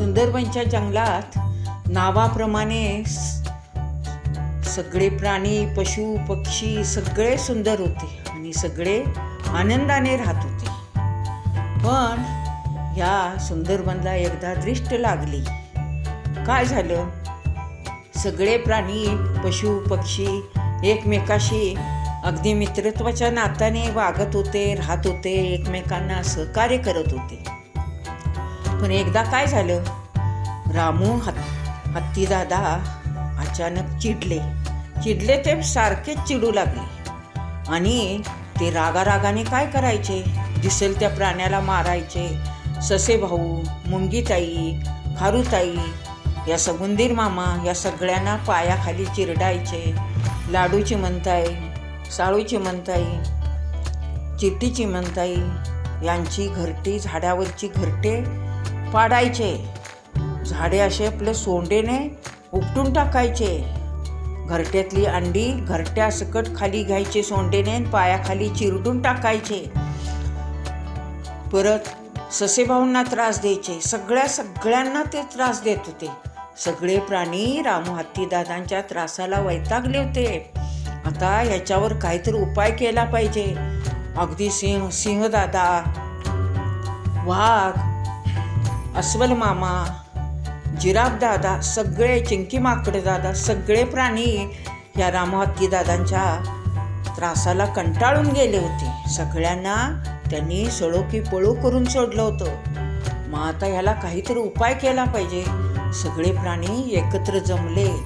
सुंदरबनच्या जंगलात नावाप्रमाणे सगळे प्राणी पशु पक्षी सगळे सुंदर होते आणि सगळे आनंदाने राहत होते. पण ह्या सुंदरबनला एकदा दृष्ट लागली. काय झालं? सगळे प्राणी पशु पक्षी एकमेकाशी अगदी मित्रत्वाच्या नात्याने वागत होते राहत होते एकमेकांना सहकार्य करत होते. पण एकदा काय झालं? रामू हत हत्तीदादा अचानक चिडले. चिडले ते सारखेच चिडू लागले. आणि ते रागारागाने काय करायचे? दिसेल त्या प्राण्याला मारायचे. ससे भाऊ मुंगीताई खारूताई या सगुंदीर मामा या सगळ्यांना पायाखाली चिरडायचे. लाडूची म्हणताई साळूची म्हणताई चिट्टीची म्हणताई यांची घरटी झाडावरची घरटे पाडायचे. झाडे असे आपले सोंडेने उपटून टाकायचे. घरट्यातली अंडी घरट्या सकट खाली घ्यायचे सोंडेने आणि पायाखाली चिरडून टाकायचे. परत ससेभाऊंना त्रास द्यायचे. सगळ्या सगळ्यांना ते त्रास देत होते. सगळे प्राणी रामू हत्तीदादांच्या त्रासाला वैतागले होते. आता ह्याच्यावर काहीतरी उपाय केला पाहिजे. अगदी सिंह सिंहदादा वाघ अस्वल मामा जिराफ दादा सगळे चिंकी माकडे दादा सगळे प्राणी या रामहत्ती दादांच्या त्रासाला कंटाळून गेले होते. सगळ्यांना त्यांनी सळो की पळू करून सोडलं होतं. मग आता ह्याला काहीतरी उपाय केला पाहिजे. सगळे प्राणी एकत्र जमले.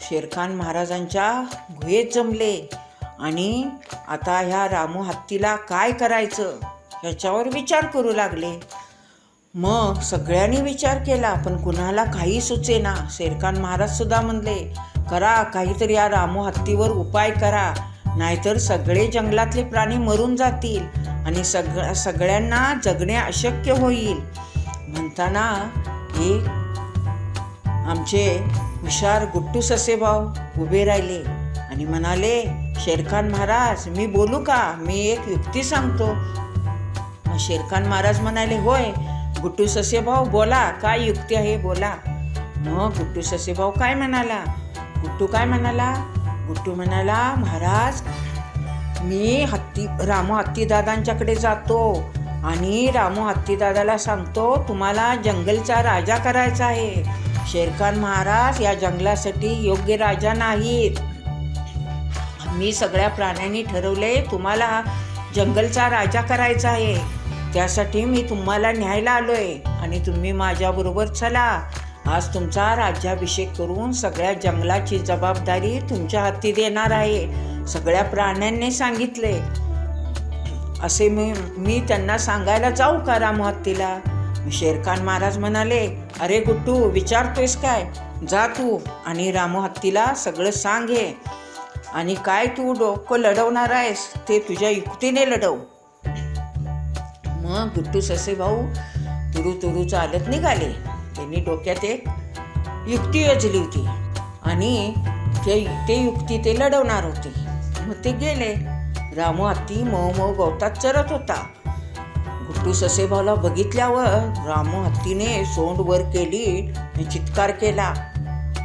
शेरखान महाराजांच्या गुहेत जमले. आणि आता ह्या रामू हत्तीला काय करायचं? ह्याच्यावर विचार करू लागले. मग सगळ्यांनी विचार केला पण कुणाला काही सुचेना. शेरखान महाराज सुद्धा म्हणले करा काहीतरी या रामू हत्तीवर उपाय करा. नाहीतर सगळे जंगलातले प्राणी मरून जातील आणि सग सगळ्यांना जगणे अशक्य होईल. म्हणताना एक आमचे हुशार गुट्टू ससेभाऊ उभे राहिले आणि म्हणाले शेरखान महाराज मी बोलू का? मी एक युक्ती सांगतो. शेरखान महाराज म्हणाले होय गुट्टू ससेभाऊ बोला काय युक्ती आहे बोला. मग गुट्टू ससेभाऊ काय म्हणाला? गुट्टू काय म्हणाला? गुट्टू म्हणाला महाराज मी हत्ती रामू हत्तीदादांच्याकडे जातो आणि रामू हत्तीदादाला सांगतो तुम्हाला जंगलचा राजा करायचा आहे. शेरखान महाराज या जंगलासाठी योग्य राजा नाहीत. मी सगळ्या प्राण्यांनी ठरवले तुम्हाला जंगलचा राजा करायचा आहे. त्यासाठी मी तुम्हाला न्यायला आलो आहे आणि तुम्ही माझ्याबरोबर चला. आज तुमचा राज्याभिषेक करून सगळ्या जंगलाची जबाबदारी तुमच्या हाती देणार आहे. सगळ्या प्राण्यांनी सांगितले. असे मी मी त्यांना सांगायला जाऊ का रामहत्तीला शेरखान महाराज म्हणाले अरे गुट्टू विचारतोयस काय? जा तू आणि रामू हत्तीला सगळं सांगे आणि काय तू डोकं लढवणार आहेस ते तुझ्या युक्तीने लढव. मग ससेभाऊ ससे भाऊ चालत निघाले. त्यांनी डोक्यात एक युक्ती योजली होती. आणि ते ते युक्ती ते लढवणार होते. मग ते गेले. रामू हत्ती मऊ मऊ गवतात चरत होता. गुट्टू ससेभाऊला बघितल्यावर रामू हत्तीने सोंड वर केली. आणि चित्कार केला.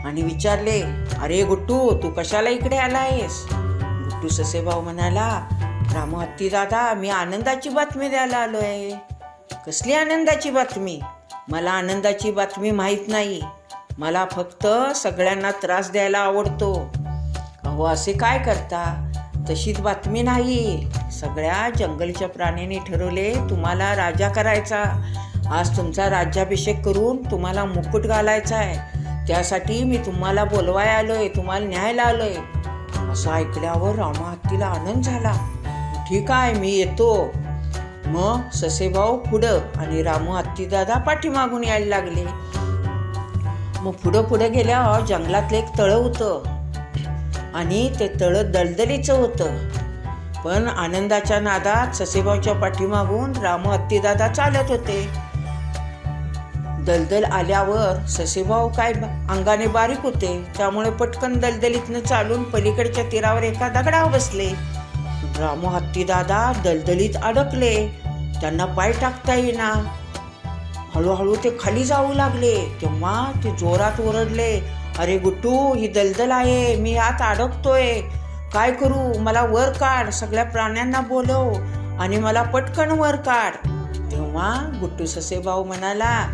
आणि विचारले अरे गुट्टू तू कशाला इकडे आला आहेस गुट्टू ससेभाऊ म्हणाला रामहत्ती दादा मी आनंदाची बातमी द्यायला आलो आहे कसली आनंदाची बातमी? मला आनंदाची बातमी माहीत नाही. मला फक्त सगळ्यांना त्रास द्यायला आवडतो. अहो असे काय करता? तशीच बातमी नाही. सगळ्या जंगलच्या प्राण्याने ठरवले तुम्हाला राजा करायचा. आज तुमचा राज्याभिषेक करून तुम्हाला मुकुट घालायचा आहे. त्यासाठी मी तुम्हाला बोलवाय आलोय तुम्हाला न्यायला आलोय. असं ऐकल्यावर रामा हत्तीला आनंद झाला. ठीक आहे मी येतो. मग ससेभाऊ पुढं आणि रामू हत्तीदादा पाठीमागून यायला लागले. मग पुढं पुढं गेल्यावर जंगलातलं एक तळं होतं. आणि ते तळं दलदलीचं होतं. पण आनंदाच्या नादात ससेभाऊच्या पाठीमागून रामू हत्तीदादा चालत होते. दलदल आल्यावर ससेभाऊ काय अंगाने बारीक होते. त्यामुळे पटकन दलदलीतनं चालून पलीकडच्या तीरावर एका दगडावर बसले. रामू हत्तीदादा दलदलीत अडकले. त्यांना पाय टाकता येईना. हळूहळू ते खाली जाऊ लागले. तेव्हा ते जोरात ओरडले अरे गुट्टू ही दलदल आहे. मी आत अडकतोय. काय करू? मला वर काढ. सगळ्या प्राण्यांना बोलव आणि मला पटकन वर काढ. तेव्हा गुट्टू ससेभाऊ म्हणाला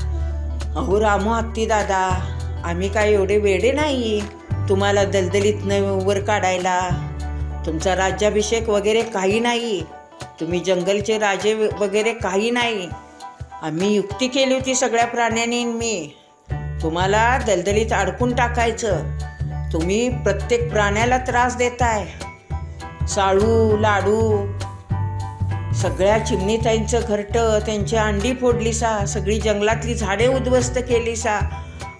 अहो रामू हत्ती दादा आम्ही काय एवढे वेडे नाही. तुम्हाला दलदलीतनं वर काढायला तुमचा राज्याभिषेक वगैरे काही नाही. तुम्ही जंगलचे राजे वगैरे काही नाही. आम्ही युक्ती केली होती सगळ्या प्राण्यांनी मी. तुम्हाला दलदलीत अडकून टाकायचं. तुम्ही प्रत्येक प्राण्याला त्रास देताय. साळू लाडू सगळ्या चिमणीताईंचं घरटं त्यांची अंडी फोडली सा सगळी जंगलातली झाडे उद्ध्वस्त केली सा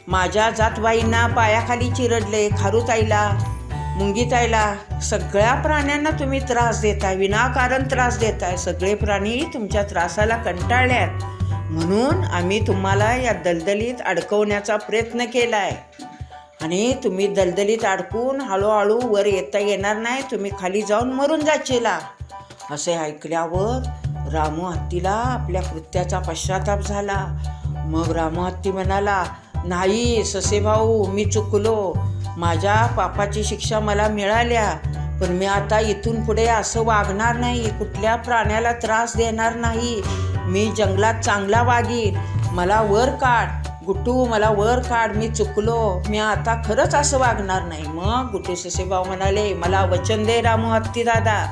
माझ्या जातबाईंना पायाखाली चिरडले खारुताईला. मुंगीताईला सगळ्या प्राण्यांना तुम्ही त्रास देताय विनाकारण त्रास देताय. सगळे प्राणी तुमच्या त्रासाला कंटाळल्यात म्हणून आम्ही तुम्हाला या दलदलीत अडकवण्याचा प्रयत्न केला आहे आणि तुम्ही दलदलीत अडकून हळूहळू वर येता येणार नाही तुम्ही खाली जाऊन मरून जाचेला असे ऐकल्यावर रामू हत्तीला आपल्या कृत्याचा पश्चाताप झाला. मग रामू हत्ती म्हणाला नाही ससे भाऊ मी चुकलो. माझ्या पापाची शिक्षा मला मिळाल्या पण मी आता इथून पुढे असं वागणार नाही. कुठल्या प्राण्याला त्रास देणार नाही. मी जंगलात चांगला वागीन. मला वर काढ. गुट्टू मला वर काढ. मी चुकलो. मी आता खरंच असं वागणार नाही. मग गुट्टू ससेभाऊ म्हणाले मला वचन दे रामू हत्ती दादा.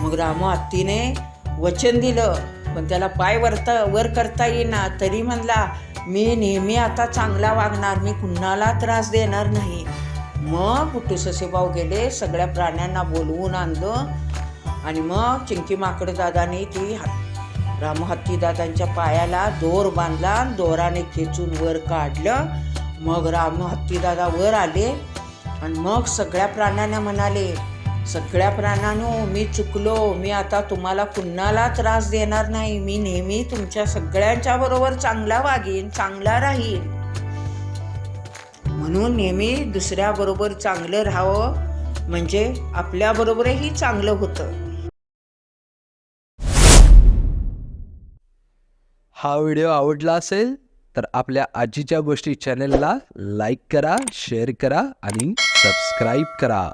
मग रामू हत्तीने वचन दिलं पण त्याला पाय वरता वर करता येईना. तरी म्हणला मी नेहमी आता चांगला वागणार. मी कुणाला त्रास देणार नाही. मग गुट्टू ससेभाऊ गेले सगळ्या प्राण्यांना बोलवून आणलं. आणि मग चिंकी माकडदादाने ती हात राम दादांच्या पायाला दोर बांधला आणि दोराने खेचून वर काढलं. मग राम दादा वर आले आणि मग सगळ्या प्राण्यांना म्हणाले सगळ्या प्राण्यांनो मी चुकलो. मी आता तुम्हाला कुणाला त्रास देणार नाही. मी नेहमी तुमच्या सगळ्यांच्या बरोबर चांगला वागीन चांगला राहीन. म्हणून नेहमी दुसऱ्याबरोबर चांगलं राहावं म्हणजे आपल्याबरोबरही चांगलं होतं. हा व्हिडिओ आवडला असेल तर आपल्या आजीच्या गोष्टी चॅनलला लाईक करा शेअर करा आणि सबस्क्राईब करा.